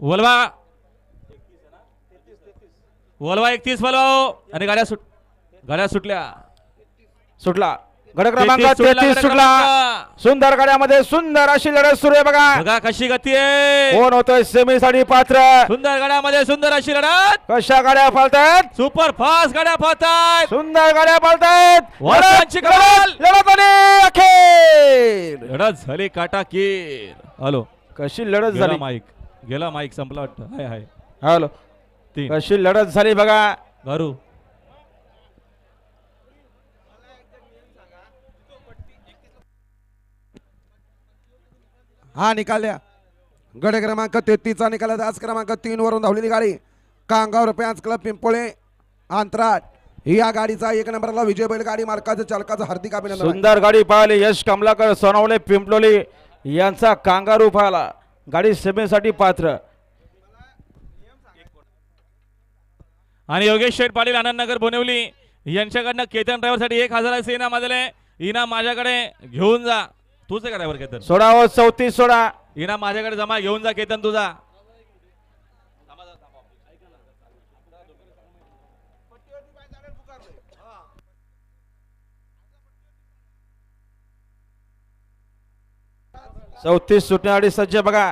वलवा. वलवा एकतीस वलवा आणि गाड्या सुट गाड्या सुटल्या. सुटला. गड क्रमांक 33 सुटला, तेहतीस सुटला. सुंदर गाड्यामध्ये सुंदर अशी लढत सुरू आहे बघा. बघा कशी गती आहे. कोण होतोय सेमी साठी पात्र? सुंदर गाड्यामध्ये सुंदर अशी लढत. कशा गाड्या पालतायत? सुपर फास्ट गाड्या पाहतायत सुंदर गाड्या पालतायत. लढत, कमाल. लढत आणि अखेर. लढत झाली काटाकीर. हॅलो. कशी लढत झाली? माईक. गेला माईक संपला वाटतं. Hi hi. हॅलो. तीन. कशी लढत झाली बघा. गारू हा निकाल द्या. गड क्रमांक तेहतीसचा निकाल आहे. आज क्रमांक तीन वरून धावलेली गाडी कांगावर पॅन्स क्लब पिंपोळे अंतराट या गाडीचा एक नंबरला विजय बैल गाडी मार्काचं चालकाचं हार्दिक अभिनंदन. सुंदर गाडी पाहिली. यश कमलाकर सोनवणे पिंपलोली यांचा कांगारू पाहिला. गाडी सेमीसाठी पात्र. आणि योगेश शेठ पाटील आनंदनगर बोनिवली यांच्याकडनं केतन ड्रायव्हरसाठी एक हजाराचे इनाम आलेले इनाम माझ्याकडे घेऊन जा. तूच आहे का ड्रायव्हर केतन? सोळा व चौतीस सोळा. इनाम माझ्याकडे जमा घेऊन जा केतन तुझा. चौतीस सुटण्यासाठी सज्ज बघा.